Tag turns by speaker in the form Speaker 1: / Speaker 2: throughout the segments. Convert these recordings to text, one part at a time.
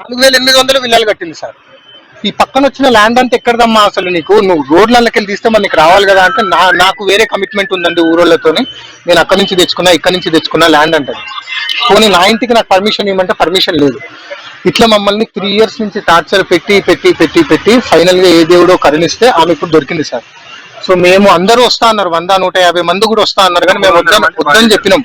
Speaker 1: నాలుగు వేల ఎనిమిది వందలు విల్లాలు కట్టింది సార్. ఈ పక్కన వచ్చిన ల్యాండ్ అంతా ఎక్కడదమ్మా అసలు నీకు? నువ్వు రోడ్లకి వెళ్ళి తీస్తే మరి నీకు రావాలి కదా అంటే నా నాకు వేరే కమిట్మెంట్ ఉందండి ఊరోళ్ళతోని. నేను అక్కడి నుంచి తెచ్చుకున్నా ఇక్కడి నుంచి తెచ్చుకున్నా ల్యాండ్ అంటే పోనీ నా ఇంటికి నాకు పర్మిషన్ ఇవ్వమంటే పర్మిషన్ లేదు. ఇట్లా మమ్మల్ని త్రీ ఇయర్స్ నుంచి టార్చర్ పెట్టి పెట్టి పెట్టి పెట్టి ఫైనల్గా ఏ దేవుడో కరుణిస్తే ఆమె ఇప్పుడు దొరికింది సార్. సో మేము అందరూ వస్తా అన్నారు. వంద నూట యాభై మంది కూడా వస్తా అన్నారు కానీ మేము వద్దని వద్దని చెప్పినాం.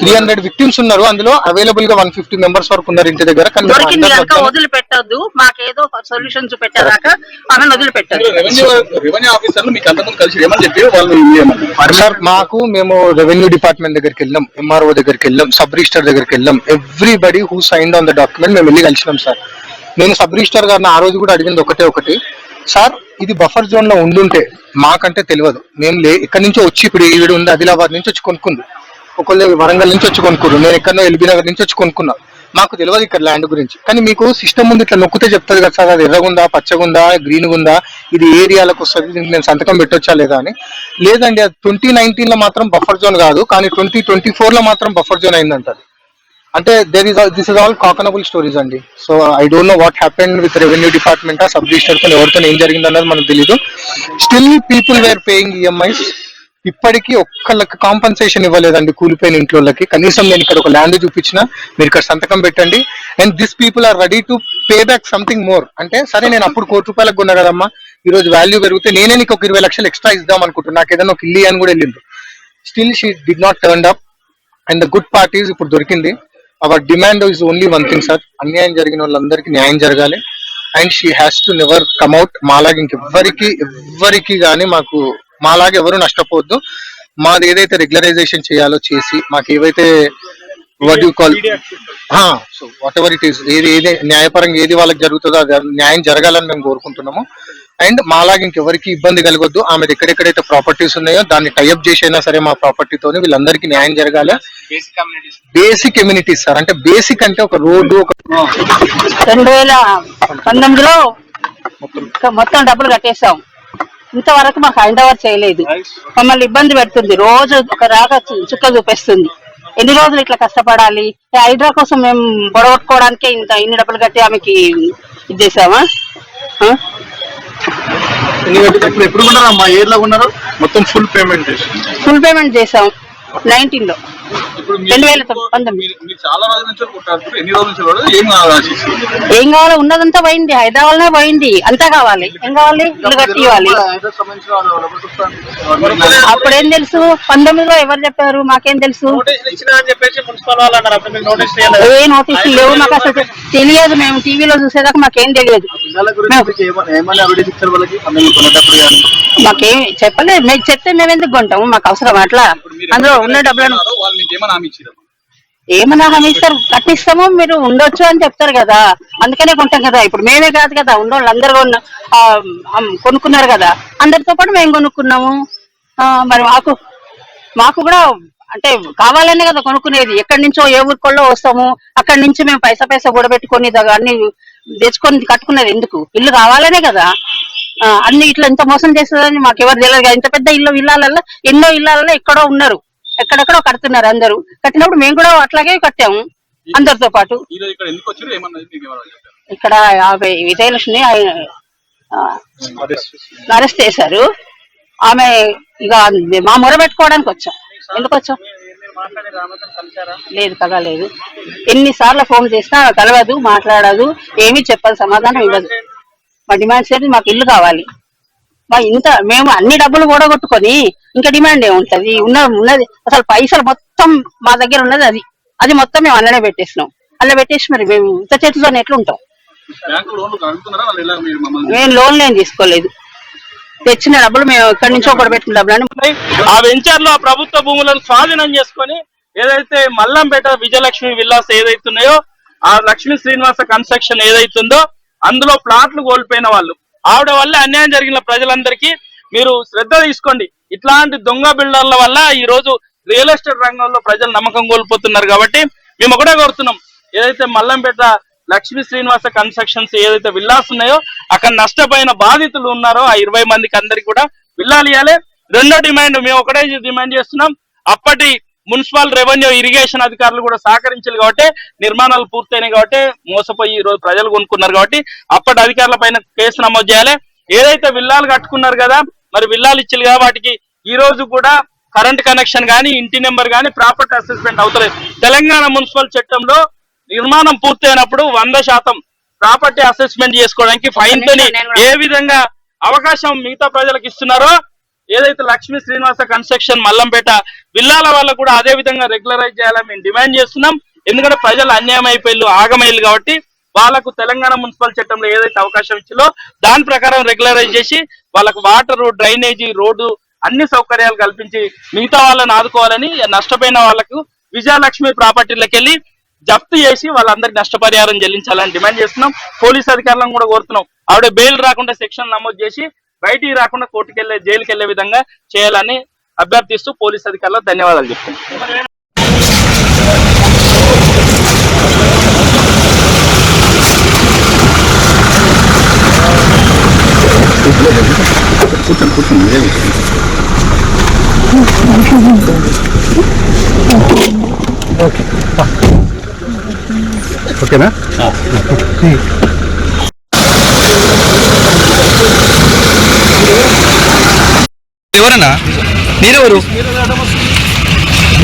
Speaker 1: త్రీ హండ్రెడ్ విక్టిమ్స్ ఉన్నారు. అందులో అవైలబుల్గా వన్ ఫిఫ్టీ మెంబర్స్ వరకు ఉన్నారు ఇంటి దగ్గర.
Speaker 2: దొరికింది కనుక వదిలిపెట్టద్దు. మాకేదో సొల్యూషన్స్ పెట్టేదాకా ఆమెను వదిలిపెట్టద్దు
Speaker 3: రెవెన్యూ రెవెన్యూ ఆఫీసర్లు మీకు అంతకుముందు కలిసి ఏమని చెప్పి వాళ్ళు ఏమన్నారు
Speaker 1: సార్ మాకు మేము రెవెన్యూ డిపార్ట్మెంట్ దగ్గరికి వెళ్ళాం ఎంఆర్ఓ దగ్గరికి వెళ్ళాం సబ్ రిజిస్టర్ దగ్గరికి వెళ్ళాం everybody who sign on the document మేము వెళ్ళి కలిసినాం సార్ నేను సబ్ రిజిస్టర్ గారిని ఆ రోజు కూడా అడిగింది ఒకటే ఒకటి. సార్ ఇది బఫర్ జోన్లో ఉండుంటే మాకంటే తెలియదు. మేము లే ఇక్కడి నుంచి వచ్చి ఇప్పుడు ఈవిడ ఉంది ఆదిలాబాద్ నుంచి వచ్చి కొనుక్కుంది. ఒకళ్ళు వరంగల్ నుంచి వచ్చి కొనుక్కున్నారు నేను ఎక్కడో ఎల్బీ నగర్ నుంచి వచ్చి కొనుక్కున్నా. మాకు తెలియదు ఇక్కడ ల్యాండ్ గురించి. కానీ మీకు సిస్టమ్ ముందు ఇట్లా నొక్కితే చెప్తుంది కదా సార్ అది ఎర్రగుందా పచ్చగుందా గ్రీన్ ఉందా ఇది ఏరియాలకు వస్తుంది దీనికి నేను సంతకం పెట్టొచ్చా లేదా అని. లేదండి అది ట్వంటీ నైన్టీన్లో మాత్రం బఫర్ జోన్ కాదు కానీ ట్వంటీ ట్వంటీ ఫోర్లో మాత్రం బఫర్ జోన్ అయిందంటారు అంటే there is this is all cock and bull stories అండి. So I don't know what happen with revenue department sub registrar ఎవరితో ఏం జరిగింది అన్నది మనకు తెలియదు still people were paying EMIs ఇప్పటికీ ఒక్కళ్ళకి కాంపన్సేషన్ ఇవ్వలేదండి కూలిపోయిన ఇంట్లోకి కనీసం నేను ఇక్కడ ఒక ల్యాండ్ చూపించిన మీరు ఇక్కడ సంతకం పెట్టండి. And this people are ready to pay back something more అంటే సరే నేను అప్పుడు కోటి రూపాయలకు కొన్నా కదమ్మా. ఈ రోజు వాల్యూ పెరిగితే నేనే నీకు ఒక ఇరవై లక్షలు ఎక్స్ట్రా ఇద్దాం అనుకుంటున్నా. నాకు ఏదైనా ఒక ఇల్లి అని కూడా వెళ్ళింది still she did not turn up and the good parties ఇప్పుడు దొరికింది. Our demand is only one thing sir అన్యాయం జరిగిన వాళ్ళందరికీ న్యాయం జరగాలి. And she has to never come at మాలాగా ఇంకెవ్వరికి ఎవ్వరికి కానీ మాకు మాలాగా ఎవరు నష్టపోవద్దు. మాది ఏదైతే రెగ్యులరైజేషన్ చేయాలో చేసి మాకు ఏవైతే what you call so whatever it is ఏది ఏది న్యాయపరంగా ఏది వాళ్ళకి జరుగుతుందో అది న్యాయం జరగాలని మేము కోరుకుంటున్నాము. అండ్ మాలాగా ఇంకెవరికి ఇబ్బంది కలగొద్దు. ఆమె ఎక్కడెక్కడైతే ప్రాపర్టీస్ ఉన్నాయో దాన్ని టైఅప్ చేసైనా సరే మా ప్రాపర్టీతోని వీళ్ళందరికీ న్యాయం జరగాలి. బేసిక్ కమ్యూనిటీస్ సార్ అంటే బేసిక్ అంటే ఒక రోడ్డు ఒక
Speaker 2: రెండు వేల పంతొమ్మిదిలో మొత్తం. డబ్బులు కట్టేసాం ఇంతవరకు మాకు హ్యాండ్ ఓవర్ చేయలేదు మమ్మల్ని ఇబ్బంది పెడుతుంది. రోజు ఒక రాక చుక్క చూపిస్తుంది. ఎన్ని రోజులు ఇట్లా కష్టపడాలి? హైడ్రా కోసం మేము గొడవట్టుకోవడానికే ఇంత ఇన్ని డబ్బులు కట్టి ఆమెకి ఇది చేసామా
Speaker 3: ఎప్పుడు ఉన్నారు మొత్తం ఫుల్ పేమెంట్
Speaker 2: ఫుల్ పేమెంట్ చేసాం నైన్టీన్లో.
Speaker 3: ఇప్పుడు
Speaker 2: రెండు వేల పంతొమ్మిది.
Speaker 3: మీరు మీరు చాలా రోజుల నుంచి కొట్టారు. ఎన్ని రోజుల నుంచి కూడా ఏం కావాలి
Speaker 2: ఏం కావాలి? ఉన్నదంతా పోయింది. హైదరాబాద్లో పోయింది. అంతా కావాలి. ఏం కావాలి? ఇల్లు కట్టి ఇవ్వాలి. అప్పుడు తెలుసు? పంతొమ్మిదిలో ఎవరు చెప్పారు? మాకేం తెలుసు?
Speaker 4: నోటీసులు ఇచ్చినా అని చెప్పేసి మున్సిపల్ వాళ్ళు అన్నారు. అప్పుడు మీకు నోటీస్ చేయలేదు
Speaker 2: ఏ నోటీసులు లేవు మాకు అసలు తెలియదు. మేము టీవీలో చూసేదాకా మాకేం తెలియదు.
Speaker 3: మీకు
Speaker 2: చెప్పలేదు మేము చెప్తే మేము ఎందుకు కొంటాము? మాకు అవసరం అట్లా. అందులో ఉన్న డబ్బులను
Speaker 3: ఏమైనా హామీ
Speaker 2: ఏమన్నా హామీ ఇస్తారు కట్టిస్తాము మీరు ఉండొచ్చు అని చెప్తారు కదా. అందుకనే కొంటాం కదా. ఇప్పుడు మేమే కాదు కదా. ఉండోళ్ళు అందరు కొనుక్కున్నారు కదా. అందరితో పాటు మేము కొనుక్కున్నాము. మరి మాకు మాకు కూడా అంటే కావాలనే కదా కొనుక్కునేది. ఎక్కడి నుంచో ఏ ఊరికొల్లో వస్తాము. అక్కడి నుంచి మేము పైసా పైసా కూడబెట్టుకొని ద- అన్ని తెచ్చుకొని కట్టుకున్నది ఎందుకు? ఇల్లు కావాలనే కదా. అన్ని ఇట్లా ఇంత మోసం చేస్తుందని మాకు ఎవరు తెలియదు కదా. ఇంత పెద్ద ఇల్లు ఇల్లాలల్లో ఎన్నో ఇల్లాలలో ఎక్కడో ఉన్నారు. ఎక్కడెక్కడో కడుతున్నారు అందరూ. కట్టినప్పుడు మేము కూడా అట్లాగే కట్టాము అందరితో పాటు.
Speaker 3: ఇక్కడ
Speaker 2: ఆమె విజయలక్ష్మి అరెస్ట్ చేశారు. ఆమె ఇక మా మొర పెట్టుకోవడానికి వచ్చాం. ఎందుకు వచ్చాం? లేదు కదా లేదు ఎన్నిసార్లు ఫోన్ చేసినా కలవదు మాట్లాడదు ఏమీ చెప్పదు సమాధానం ఇవ్వదు. మా డిమాండ్స్ ఏంటి మాకు ఇల్లు కావాలి. మా ఇంత మేము అన్ని డబ్బులు కూడగొట్టుకొని ఇంకా డిమాండ్ ఏముంటది? ఉన్న ఉన్నది అసలు పైసలు మొత్తం మా దగ్గర ఉన్నది అది. అది మొత్తం మేము అల్లనే పెట్టేసినాం. అల్ల పెట్టేసి మరి మేము ఇంత చేతిలో ఎట్లుంటాం? మేము లోన్లు ఏం తీసుకోలేదు. తెచ్చిన డబ్బులు మేము ఇక్కడి నుంచో కూడా పెట్టిన డబ్బులని.
Speaker 4: ఆ వెంచర్లో ఆ ప్రభుత్వ భూములను స్వాధీనం చేసుకొని ఏదైతే మల్లంపేట విజయలక్ష్మి విల్లాస్ ఏదైతున్నాయో ఆ లక్ష్మీ శ్రీనివాస కన్స్ట్రక్షన్ ఏదైతుందో అందులో ప్లాట్లు కోల్పోయిన వాళ్ళు. ఆవిడ వల్ల అన్యాయం జరిగిన ప్రజలందరికీ మీరు శ్రద్ధ తీసుకోండి. ఇట్లాంటి దొంగ బిల్డర్ల వల్ల ఈ రోజు రియల్ ఎస్టేట్ రంగంలో ప్రజలు నమ్మకం కోల్పోతున్నారు కాబట్టి మేము ఒకటే కోరుతున్నాం. ఏదైతే మల్లంపేట లక్ష్మీ శ్రీనివాస కన్స్ట్రక్షన్స్ ఏదైతే విల్లాస్ ఉన్నాయో అక్కడ నష్టపోయిన బాధితులు ఉన్నారో ఆ ఇరవై మందికి అందరికి కూడా విల్లాలు ఇవ్వాలి రెండో డిమాండ్ మేము ఒకటే డిమాండ్ చేస్తున్నాం. అప్పటి మున్సిపల్ రెవెన్యూ ఇరిగేషన్ అధికారులు కూడా సహకరించారు కాబట్టి నిర్మాణాలు పూర్తయినాయి కాబట్టి మోసపోయి ఈ రోజు ప్రజలు కొనుక్కున్నారు కాబట్టి అప్పటి అధికారుల పైన కేసు నమోదు చేయాలి. ఏదైతే విల్లాలు కట్టుకున్నారు కదా మరి విల్లాలు ఇచ్చారు కదా వాటికి ఈ రోజు కూడా కరెంట్ కనెక్షన్ గానీ ఇంటి నెంబర్ గానీ ప్రాపర్టీ అసెస్మెంట్ అవుతలేదు. తెలంగాణ మున్సిపల్ చట్టంలో నిర్మాణం పూర్తయినప్పుడు వంద శాతం ప్రాపర్టీ అసెస్మెంట్ చేసుకోవడానికి ఫైన్ తోని ఏ విధంగా అవకాశం మిగతా ప్రజలకు ఇస్తున్నారో ఏదైతే లక్ష్మీ శ్రీనివాస కన్స్ట్రక్షన్ మల్లంపేట విల్లాల వాళ్ళకు కూడా అదే విధంగా రెగ్యులరైజ్ చేయాలని మేము డిమాండ్ చేస్తున్నాం. ఎందుకంటే ప్రజలు అన్యాయం అయిపోయిల్లు ఆగమైల్లు కాబట్టి వాళ్ళకు తెలంగాణ మున్సిపల్ చట్టంలో ఏదైతే అవకాశం ఇచ్చిందో దాని ప్రకారం రెగ్యులరైజ్ చేసి వాళ్ళకు వాటర్ డ్రైనేజీ రోడ్డు అన్ని సౌకర్యాలు కల్పించి మిగతా వాళ్ళని ఆదుకోవాలని నష్టపోయిన వాళ్ళకు విజయలక్ష్మి ప్రాపర్టీలకు వెళ్ళి జప్తు చేసి వాళ్ళందరికి నష్టపరిహారం చెల్లించాలని డిమాండ్ చేస్తున్నాం. పోలీస్ అధికారులను కూడా కోరుతున్నాం. ఆవిడ బెయిల్ రాకుండా సెక్షన్ నమోదు చేసి బయటికి రాకుండా కోర్టుకు వెళ్ళే జైలుకి వెళ్ళే విధంగా చేయాలని అభ్యర్థిస్తూ పోలీస్ అధికారులకు ధన్యవాదాలు చెప్తున్నాం.
Speaker 3: కూర్చోండి కూర్చోండి మీరే కూర్చోండి. ఓకేనా
Speaker 5: ఎవరన్నా? మీరెవరు?